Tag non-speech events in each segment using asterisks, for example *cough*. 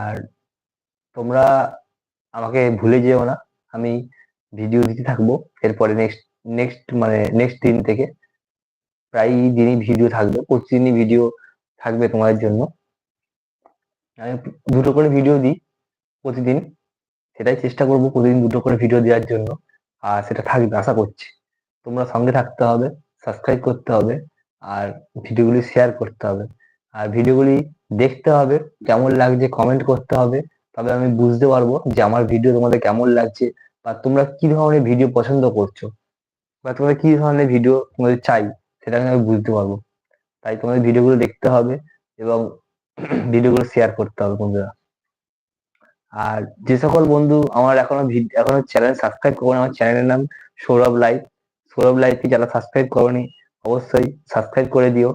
আর তোমরা আমাকে ভুলে যেও না, আমি ভিডিও দিতে থাকব। এরপরে নেক্সট নেক্সট মানে নেক্সট দিন থেকে প্রায় দিনই ভিডিও থাকবে, প্রতিদিনই ভিডিও থাকবে তোমাদের জন্য। আমি দুটো করে ভিডিও দিই প্রতিদিন, সেটাই চেষ্টা করব প্রতিদিন দুটো করে ভিডিও দেওয়ার জন্য, আর সেটা থাকবে আশা করছি। তোমরা সঙ্গে থাকতে হবে সাবস্ক্রাইব করতে হবে, আর ভিডিওগুলি শেয়ার করতে হবে। আর ভিডিওগুলি দেখতে হবে, কেমন লাগছে কমেন্ট করতে হবে। তবে আমি বুঝতে পারব যে আমার ভিডিও তোমাদের কেমন লাগছে বা তোমরা কি ধরনের ভিডিও পছন্দ করছ বা তোমরা কি ধরনের ভিডিও তোমাদের চাই, সেটা আমি বুঝতে পারব। তাই তোমাদের ভিডিওগুলো দেখতে হবে এবং *clears throat* ভিডিওগুলো শেয়ার করতে হবে বন্ধুরা। আর যে সকল বন্ধু আমার এখনও এখনও চ্যানেল সাবস্ক্রাইব করো আমার চ্যানেলের নাম সৌরভ লাইভ সৌরভ লাইভকে যারা সাবস্ক্রাইব করনি, অবশ্যই সাবস্ক্রাইব করে দিও।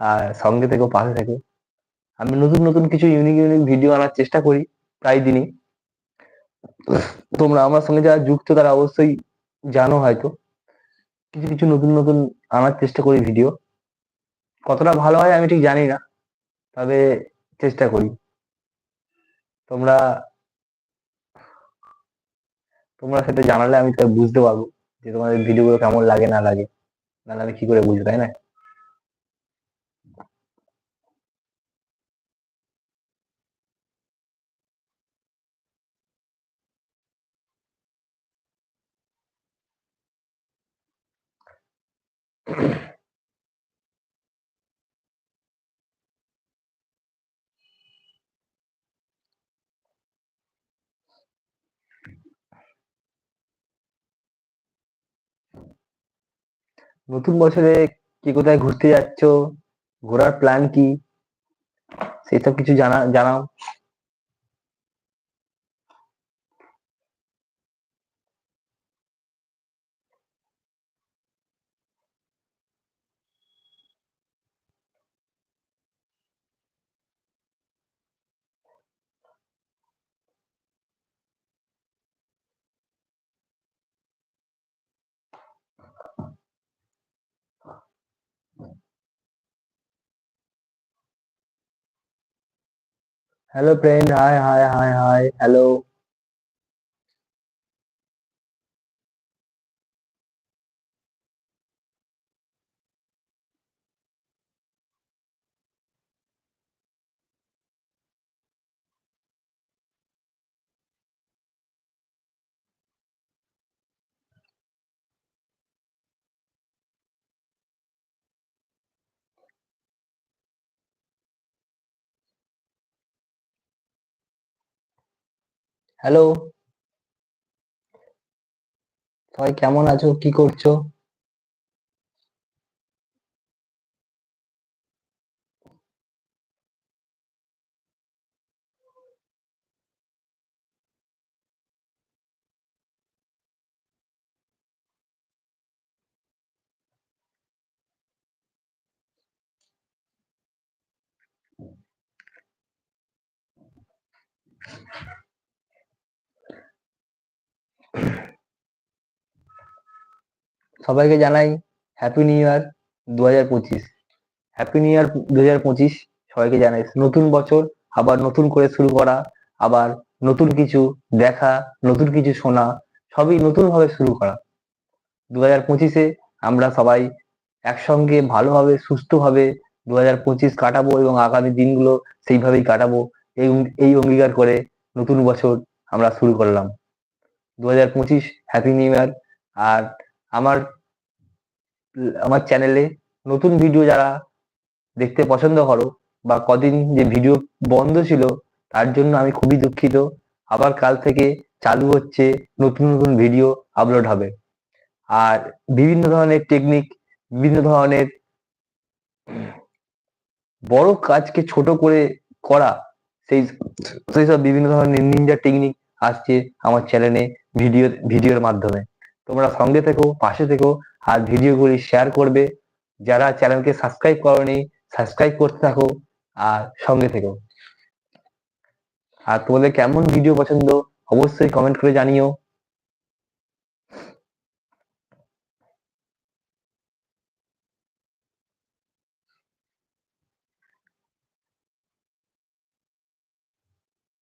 আর সঙ্গে থেকো পাশে থেকো আমি নতুন নতুন কিছু ইউনিক ইউনিক ভিডিও আনার চেষ্টা করি, প্রায় দিনই। তোমরা আমার সঙ্গে যারা যুক্ত, তারা অবশ্যই জানো হয়তো। কিছু কিছু নতুন নতুন আনার চেষ্টা করি ভিডিও কতটা ভালো হয় আমি ঠিক জানি না, তবে চেষ্টা করি। তোমরা তোমরা সেটা জানালে আমি বুঝতে পারব যে তোমাদের ভিডিওগুলো কেমন লাগে, না লাগে। নাহলে আমি কি করে বুঝব, তাই না? নতুন বছরে কি কোথায় ঘুরতে যাচ্ছ? ঘোরার প্ল্যান কি? সেসব কিছু জানা জানাও। hello friend. Hi hi hi hi. Hello. Hello সবাই কেমন আছো? কি করছ? সবাইকে জানাই হ্যাপি নিউ ইয়ার দু হাজার পঁচিশ। হ্যাপি নিউ ইয়ার দু হাজার পঁচিশ সবাইকে জানাই। নতুন বছর, আবার নতুন করে শুরু করা, আবার নতুন কিছু দেখা, নতুন কিছু শোনা, সবই নতুন ভাবে শুরু করা। দু হাজার পঁচিশে আমরা সবাই একসঙ্গে ভালোভাবে, সুস্থভাবে দু হাজার পঁচিশ কাটাবো এবং আগামী দিনগুলো সেইভাবেই কাটাবো। এই এই অঙ্গীকার করে নতুন বছর আমরা শুরু করলাম। দু হাজার পঁচিশ হ্যাপি নিউ ইয়ার আর আমার আমার চ্যানেলে নতুন ভিডিও যারা দেখতে পছন্দ করো বা কদিন যে ভিডিও বন্ধ ছিল, তার জন্য আমি খুবই দুঃখিত। আবার কাল থেকে চালু হচ্ছে নতুন নতুন ভিডিও আপলোড হবে। আর বিভিন্ন ধরনের টেকনিক বিভিন্ন ধরনের বড় কাজকে ছোট করে করা, সেই সেই সব বিভিন্ন ধরনের নিনজা টেকনিক আসছে আমার চ্যানেলে ভিডিও ভিডিওর মাধ্যমে। তোমরা সঙ্গে থেকো, পাশে থেকো আর ভিডিওগুলি শেয়ার করবে। যারা চ্যানেলকে সাবস্ক্রাইব করনি সাবস্ক্রাইব করতে থাকো আর সঙ্গে থেকো। আর তোমাদের কেমন ভিডিও পছন্দ, অবশ্যই কমেন্ট করে জানিও।